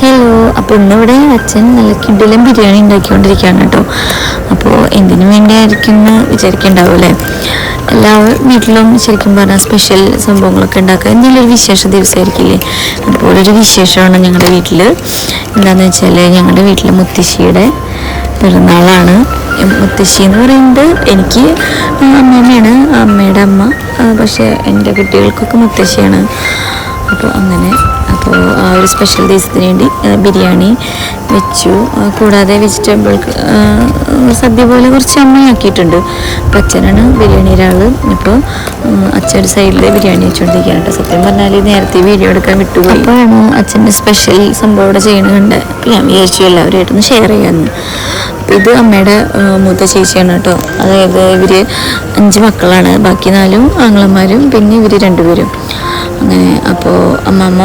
Hello അപ്പോൾ ഇന്നിവിടെ അച്ഛൻ നല്ല കിഡിലും ബിരിയാണി ഉണ്ടാക്കിക്കൊണ്ടിരിക്കുകയാണ് കേട്ടോ. അപ്പോൾ എന്തിനു വേണ്ടിയായിരിക്കും എന്ന് വിചാരിക്കണ്ടാവൂലേ എല്ലാ വീട്ടിലും ശരിക്കും പറഞ്ഞാൽ സ്പെഷ്യൽ സംഭവങ്ങളൊക്കെ ഉണ്ടാക്കുക. എന്തെങ്കിലും ഒരു വിശേഷ ദിവസമായിരിക്കില്ലേ? അതുപോലെ ഒരു വിശേഷമാണ് ഞങ്ങളുടെ വീട്ടിൽ എന്താണെന്ന് വെച്ചാൽ ഞങ്ങളുടെ വീട്ടിൽ മുത്തശ്ശിയുടെ പിറന്നാളാണ്. മുത്തശ്ശി എന്ന് പറയുന്നത് എനിക്ക് അമ്മമ്മയാണ്. അമ്മയുടെ അമ്മ. പക്ഷേ എന്റെ കുട്ടികൾക്കൊക്കെ മുത്തശ്ശിയാണ്. അപ്പോൾ അങ്ങനെ. അപ്പോൾ ആ ഒരു സ്പെഷ്യൽ ദിവസത്തിന് വേണ്ടി ബിരിയാണി വെച്ചു. കൂടാതെ വെജിറ്റബിൾ സദ്യ പോലെ കുറച്ച് അമ്മയാക്കിയിട്ടുണ്ട് അപ്പം അച്ഛനാണ് ബിരിയാണി ഒരാൾ. ഇപ്പോൾ അച്ഛന്റെ സൈഡിൽ ബിരിയാണി വെച്ചുകൊണ്ടിരിക്കുകയാണ് കേട്ടോ. സത്യം പറഞ്ഞാൽ നേരത്തെ വീഡിയോ എടുക്കാൻ വിട്ടുപോയി. അപ്പോൾ അച്ഛന്റെ സ്പെഷ്യൽ സംഭവം ഇവിടെ അപ്പോൾ ഞാൻ വിചാരിച്ചു എല്ലാവരുമായിട്ടൊന്ന് ഷെയർ ചെയ്യാമെന്ന്. ഇത് അമ്മയുടെ മൂത്ത ചേച്ചിയാണ് കേട്ടോ. അതായത് ഇവർ അഞ്ച് മക്കളാണ്. ബാക്കി നാലും ആങ്ങളന്മാരും പിന്നെ ഇവർ രണ്ടുപേരും. അങ്ങനെ അപ്പോൾ അമ്മമ്മ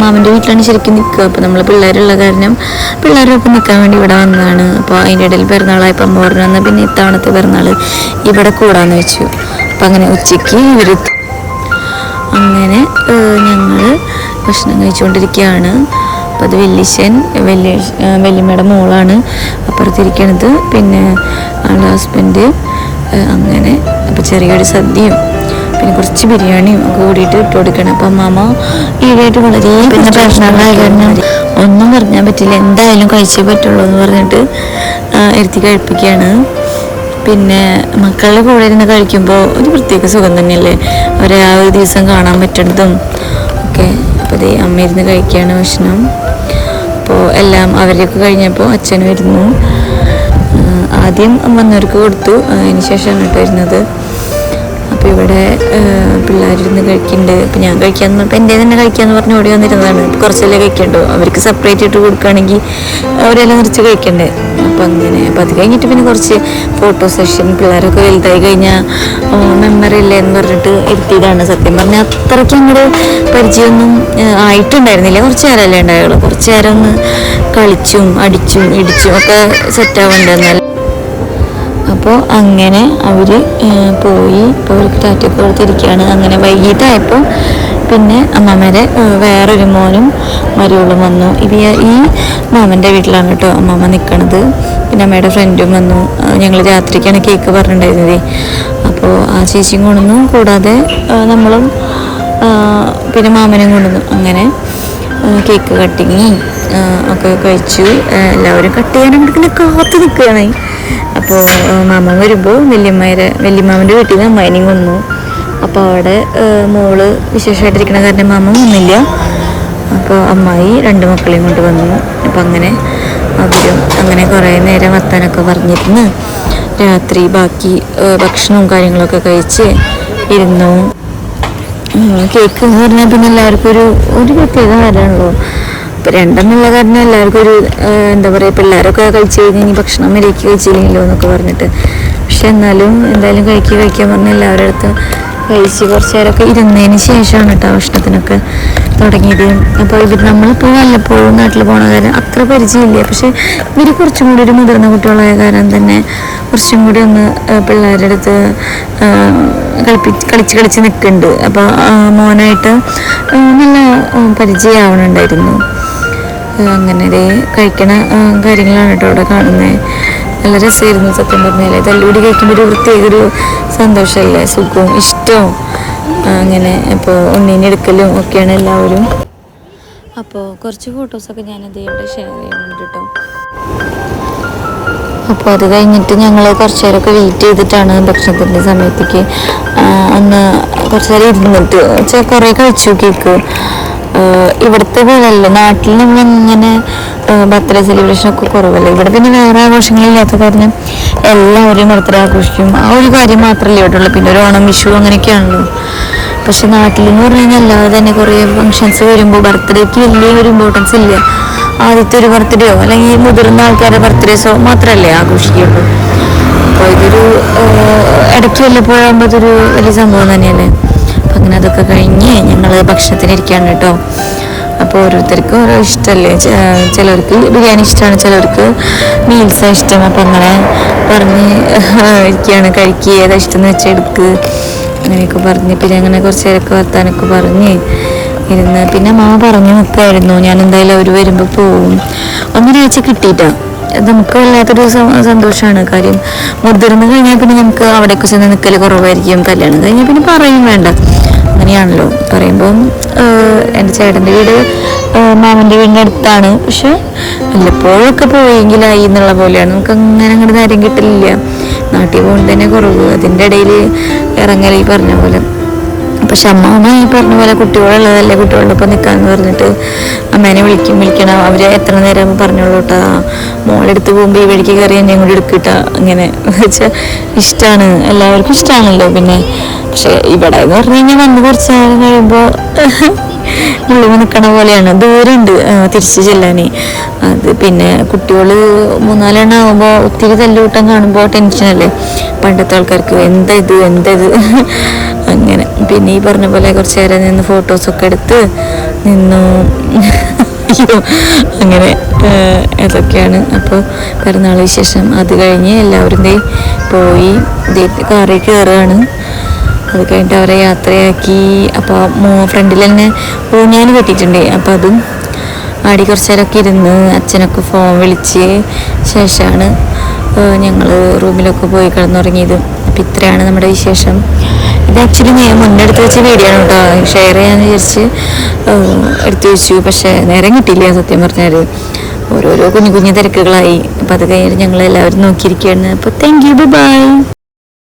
മാമന്റെ വീട്ടിലാണ് ശരിക്കും നിൽക്കുക. അപ്പോൾ നമ്മൾ പിള്ളേരുള്ള കാരണം പിള്ളേരൊപ്പം നിൽക്കാൻ വേണ്ടി ഇവിടെ വന്നതാണ്. അപ്പോൾ അതിന്റെ ഇടയിൽ പിറന്നാളായപ്പോൾ അമ്മ പറഞ്ഞു വന്നാൽ പിന്നെ ഇത്തവണത്തെ പിറന്നാൾ ഇവിടെ കൂടാന്ന് വെച്ചു. അപ്പം അങ്ങനെ ഉച്ചയ്ക്ക് ഇവർ അങ്ങനെ ഞങ്ങൾ ഭക്ഷണം കഴിച്ചുകൊണ്ടിരിക്കുകയാണ്. അപ്പോൾ അത് വെല്ലിശൻ വെല്ലി വെല്ലിമ്മയുടെ മോളാണ് അപ്പുറത്തിരിക്കണത്. പിന്നെ ആളുടെ ഹസ്ബൻഡ് അങ്ങനെ അപ്പോൾ ചെറിയൊരു സദ്യയും പിന്നെ കുറച്ച് ബിരിയാണിയും ഒക്കെ കൂടിയിട്ട് ഇട്ട് കൊടുക്കണം. അപ്പം മാമ ഈടായിട്ട് വളരെ പിന്നെ പ്രശ്നങ്ങളായ കാരണം ഒന്നും പറഞ്ഞാൻ പറ്റില്ല. എന്തായാലും കഴിച്ചേ പറ്റുള്ളൂ എന്ന് പറഞ്ഞിട്ട് ഇരുത്തി കഴിപ്പിക്കുകയാണ്. പിന്നെ മക്കളുടെ കൂടെ ഇരുന്ന് കഴിക്കുമ്പോൾ ഒരു പ്രത്യേക സുഖം തന്നെയല്ലേ? അവരെ ആ ഒരു ദിവസം കാണാൻ പറ്റുന്നതും ഒക്കെ. അപ്പോൾ ദേ അമ്മ ഇരുന്ന് കഴിക്കുകയാണ് ഭക്ഷണം. അപ്പോൾ എല്ലാം അവരെയൊക്കെ കഴിഞ്ഞപ്പോൾ അച്ഛനും ഇരുന്നു. ആദ്യം വന്നവർക്ക് കൊടുത്തു. അതിന് ശേഷമാണ് കേട്ടോ ഇരുന്നത്. അപ്പോൾ ഇവിടെ പിള്ളേരിരുന്ന് കഴിക്കുന്നുണ്ട് അപ്പോൾ ഞാൻ കഴിക്കാന്ന് പറഞ്ഞപ്പോൾ എന്റെ തന്നെ കഴിക്കാമെന്ന് പറഞ്ഞ് ഓടി വന്നിരുന്നതാണ്. കുറച്ചല്ലേ കഴിക്കണ്ടോ. അവർക്ക് സെപ്പറേറ്റ് ഇട്ട് കൊടുക്കുകയാണെങ്കിൽ അവരെല്ലാം നിറച്ച് കഴിക്കണ്ടേ. അപ്പോൾ അങ്ങനെ. അപ്പം അത് കഴിഞ്ഞിട്ട് പിന്നെ കുറച്ച് ഫോട്ടോ സെഷൻ പിള്ളേരൊക്കെ വലുതായി കഴിഞ്ഞാൽ മെമ്മറി ഇല്ലേ എന്ന് പറഞ്ഞിട്ട് എത്തിയതാണ് സത്യം പറഞ്ഞാൽ അത്രയ്ക്ക് അങ്ങോട്ട് പരിചയമൊന്നും ആയിട്ടുണ്ടായിരുന്നില്ല. കുറച്ച് നേരമല്ലേ ഉണ്ടായുള്ളൂ. കുറച്ച് നേരം ഒന്ന് കളിച്ചും അടിച്ചും ഇടിച്ചും ഒക്കെ സെറ്റാവുന്നുണ്ട് എന്നാൽ അപ്പോൾ അങ്ങനെ അവർ പോയി. ഇപ്പോൾ അവർക്ക് ടാറ്റൊക്കെ കൊടുത്തിരിക്കുകയാണ് അങ്ങനെ വൈകിട്ടായപ്പോൾ പിന്നെ അമ്മമ്മേരെ വേറൊരു മോനും മരുവളും വന്നു. ഇത് ഈ മാമന്റെ വീട്ടിലാണ് കേട്ടോ അമ്മമ്മ നിൽക്കണത് പിന്നെ അമ്മയുടെ ഫ്രണ്ടും വന്നു. ഞങ്ങൾ രാത്രിക്കാണ് കേക്ക് പറഞ്ഞിട്ടുണ്ടായിരുന്നത്. അപ്പോൾ ആ ചേച്ചിയും കൊണ്ടുവന്നു. കൂടാതെ നമ്മളും പിന്നെ മാമനും കൊണ്ടുവന്നു. അങ്ങനെ കേക്ക് കട്ടിങ്ങി ഒക്കെ കഴിച്ചു. എല്ലാവരും കട്ട് ചെയ്യാനായിട്ട് ഇങ്ങനെ കാത്തു നിൽക്കുകയാണ്. അപ്പോൾ മാമൻ വരുമ്പോൾ വല്യമ്മയുടെ വല്യമ്മാമന്റെ വീട്ടിൽ നിന്ന് അമ്മായിനെയും കൊന്നു. അപ്പോൾ അവിടെ മോൾ വിശേഷമായിട്ടിരിക്കണ കാരണം മാമൻ വന്നില്ല. അപ്പോൾ അമ്മായി രണ്ട് മക്കളെയും കൊണ്ട് വന്നു. അപ്പോൾ അങ്ങനെ അവരും അങ്ങനെ കുറേ നേരം വർത്താനൊക്കെ പറഞ്ഞിരുന്ന്. രാത്രി ബാക്കി ഭക്ഷണവും കാര്യങ്ങളൊക്കെ കഴിച്ച് ഇരുന്നു. കേക്ക് എന്ന് പറഞ്ഞാൽ പിന്നെ എല്ലാവർക്കും ഒരു ഒരു പ്രത്യേക കാര്യമാണല്ലോ ഇപ്പം രണ്ടെന്നുള്ള കാരണം എല്ലാവർക്കും ഒരു എന്താ പറയുക പിള്ളേരൊക്കെ കഴിച്ച് കഴിഞ്ഞ് ഇനി ഭക്ഷണം മരിക്കുക കഴിച്ചില്ലല്ലോ എന്നൊക്കെ പറഞ്ഞിട്ട്. പക്ഷെ എന്നാലും എന്തായാലും കഴിക്കുക കഴിക്കാൻ പറഞ്ഞ് എല്ലാവരുടെ അടുത്തും കഴിച്ച് കുറച്ച് നേരമൊക്കെ ഇരുന്നതിന് ശേഷമാണ് കേട്ടോ ഭക്ഷണത്തിനൊക്കെ തുടങ്ങിയത്. അപ്പോൾ ഇവർ നമ്മളിപ്പോൾ വല്ലപ്പോഴും നാട്ടിൽ പോണ കാര്യം അത്ര പരിചയമില്ല. പക്ഷേ ഇവർ കുറച്ചും കൂടി ഒരു മുതിർന്ന കുട്ടികളായ കാരണം തന്നെ കുറച്ചും കൂടി ഒന്ന് പിള്ളേരുടെ അടുത്ത് കളിപ്പി കളിച്ച് കളിച്ച് നിൽക്കുന്നുണ്ട്. അപ്പോൾ മോനായിട്ട് നല്ല പരിചയമാവണുണ്ടായിരുന്നു. അങ്ങനെ കഴിക്കണ കാര്യങ്ങളാണ് കേട്ടോ അവിടെ കാണുന്നത് നല്ല രസമായിരുന്നു സത്യം പറഞ്ഞാൽ തല്ലുപിടി കഴിക്കുമ്പോൾ ഒരു പ്രത്യേക ഒരു സന്തോഷമല്ലേ സുഖവും ഇഷ്ടവും. അങ്ങനെ. ഇപ്പോൾ ഉണ്ണീനെ എടുക്കലും ഒക്കെയാണ് എല്ലാവരും. അപ്പോൾ കുറച്ച് ഫോട്ടോസൊക്കെ ഞാനത് ഇവിടെ ഷെയർ ചെയ്യുന്നുണ്ട് കേട്ടോ അപ്പോൾ അത് കഴിഞ്ഞിട്ട് ഞങ്ങൾ കുറച്ച് നേരമൊക്കെ വെയിറ്റ് ചെയ്തിട്ടാണ് ഭക്ഷണത്തിന്റെ സമയത്തേക്ക് ഒന്ന് കുറച്ച് നേരം ഇരുന്നിട്ട് കുറേ കഴിച്ചു കേക്ക്. ഇവിടുത്തെ പോലെയല്ല നാട്ടിൽ നമ്മളിങ്ങനെ ബർത്ത്ഡേ സെലിബ്രേഷൻ ഒക്കെ കുറവല്ല? ഇവിടെ പിന്നെ വേറെ ആഘോഷങ്ങളില്ലാത്ത കാരണം എല്ലാവരും ബർത്ത്ഡേ ആഘോഷിക്കും. ആ ഒരു കാര്യം മാത്രമല്ലേ ഇവിടെ ഉള്ളൂ പിന്നെ ഒരു ഓണം വിഷു അങ്ങനെയൊക്കെയാണല്ലോ. പക്ഷെ നാട്ടിൽ എന്ന് പറഞ്ഞു കഴിഞ്ഞാൽ അല്ലാതെ തന്നെ കുറേ ഫങ്ഷൻസ് വരുമ്പോൾ ബർത്ത്ഡേക്ക് വലിയ ഒരു ഇമ്പോർട്ടൻസ് ഇല്ല. ആദ്യത്തെ ഒരു ബർത്ത്ഡേയോ അല്ലെങ്കിൽ മുതിർന്ന ആൾക്കാരുടെ ബർത്ത്ഡേസോ മാത്രമല്ലേ ആഘോഷിക്കുള്ളൂ. അപ്പോൾ ഇതൊരു ഇടയ്ക്ക് വല്ലപ്പോഴാകുമ്പോൾ ഇതൊരു വലിയ സംഭവം തന്നെയല്ലേ? അപ്പം അങ്ങനെ അതൊക്കെ കഴിഞ്ഞ് ഞങ്ങൾ ഭക്ഷണത്തിനിരിക്കുകയാണ് കേട്ടോ. അപ്പോൾ ഓരോരുത്തർക്കും ഓരോ ഇഷ്ടമല്ലേ ചിലർക്ക് ബിരിയാണി ഇഷ്ടമാണ് ചിലർക്ക് മീൽസാണ് ഇഷ്ടം. അപ്പം അങ്ങനെ പറഞ്ഞ് ഇരിക്കുകയാണ് കഴിക്കുക ഏതാ ഇഷ്ടം എന്ന് വെച്ചാൽ എടുക്ക്. അങ്ങനെയൊക്കെ പറഞ്ഞ് പിന്നെ അങ്ങനെ കുറച്ച് നേരമൊക്കെ വർത്താനൊക്കെ പറഞ്ഞ് ഇരുന്ന്. പിന്നെ മാമ പറഞ്ഞു നിൽക്കുമായിരുന്നു ഞാൻ എന്തായാലും അവർ വരുമ്പോൾ പോവും ഒന്നൊരാഴ്ച കിട്ടിയിട്ടാണ് നമുക്ക് വല്ലാത്തൊരു സന്തോഷമാണ് കാര്യം. മുതിർന്നു കഴിഞ്ഞാൽ പിന്നെ നമുക്ക് അവിടേക്ക് ചെന്ന് നിൽക്കൽ കുറവായിരിക്കും. കല്യാണം കഴിഞ്ഞാൽ പിന്നെ പറയും വേണ്ട. അങ്ങനെയാണല്ലോ. പറയുമ്പം എന്റെ ചേട്ടന്റെ വീട് മാമന്റെ വീടിന്റെ അടുത്താണ്. പക്ഷെ വല്ലപ്പോഴൊക്കെ പോയെങ്കിലായി എന്നുള്ള പോലെയാണ്. നമുക്ക് അങ്ങനെ അങ്ങോട്ട് നേരം കിട്ടില്ല നാട്ടിൽ പോകുമ്പോൾ തന്നെ കുറവ്. അതിന്റെ ഇടയിൽ ഇറങ്ങൽ ഈ പറഞ്ഞ പോലെ. പക്ഷെ അമ്മാമ്മ ഈ പറഞ്ഞ പോലെ കുട്ടികളുള്ളതല്ലേ? കുട്ടികളുടെ ഒപ്പം നിൽക്കാന്ന് പറഞ്ഞിട്ട് അമ്മേനെ വിളിക്കും വിളിക്കണം. അവർ എത്ര നേരം പറഞ്ഞോളൂ കേട്ടാ മോളെടുത്ത് പോകുമ്പോൾ ഈ വഴിക്ക് കയറി എന്നെ കൂടി എടുക്കിട്ട. അങ്ങനെ വെച്ചാൽ ഇഷ്ടമാണ് എല്ലാവർക്കും ഇഷ്ടമാണല്ലോ പിന്നെ. പക്ഷെ ഇവിടെ എന്ന് പറഞ്ഞു കഴിഞ്ഞാൽ വന്ന് കുറച്ച് നേരം കഴിയുമ്പോൾ ഉള്ളിൽ നിൽക്കണ പോലെയാണ്. ദൂരമുണ്ട് തിരിച്ച് ചെല്ലാനേ. അത് പിന്നെ കുട്ടികൾ മൂന്നാലെണ്ണം ആകുമ്പോൾ ഒത്തിരി തല്ലുകൂട്ടം കാണുമ്പോൾ ടെൻഷനല്ലേ പണ്ടത്തെ ആൾക്കാർക്ക് എന്താ ഇത് എന്താ ഇത്? അങ്ങനെ. പിന്നെ ഈ പറഞ്ഞ പോലെ കുറച്ച് നേരം നിന്ന് ഫോട്ടോസൊക്കെ എടുത്ത് നിന്നു. അങ്ങനെ അതൊക്കെയാണ്. അപ്പോൾ പിറന്നാൾ വിശേഷം അത് കഴിഞ്ഞ് എല്ലാവരും പോയി. കാറിൽ കയറുകയാണ് അത് കഴിഞ്ഞിട്ട് അവരെ യാത്രയാക്കി. അപ്പോൾ മോ ഫ്രണ്ടിൽ തന്നെ ഊഞ്ഞാൽ കെട്ടിയിട്ടുണ്ട്. അപ്പോൾ അതും ആടി കുറച്ച് നേരമൊക്കെ ഇരുന്ന് അച്ഛനൊക്കെ ഫോൺ വിളിച്ച് ശേഷമാണ് ഞങ്ങൾ റൂമിലൊക്കെ പോയി കിടന്നുറങ്ങിയത്. അപ്പം ഇത്രയാണ് നമ്മുടെ വിശേഷം. ഇത് ആക്ച്വലി ഞാൻ മുന്നെടുത്ത് വെച്ച വീഡിയോ ആണ് കേട്ടോ. ഷെയർ ചെയ്യാൻ വിചാരിച്ച് എടുത്തു വെച്ചു. പക്ഷേ നേരം കിട്ടിയില്ല സത്യം പറഞ്ഞാൽ ഓരോരോ കുഞ്ഞു കുഞ്ഞു തിരക്കുകളായി. അപ്പം അത് കഴിഞ്ഞിട്ട് ഞങ്ങൾ എല്ലാവരും നോക്കിയിരിക്കുകയാണ്. അപ്പോൾ താങ്ക് യു ബൈ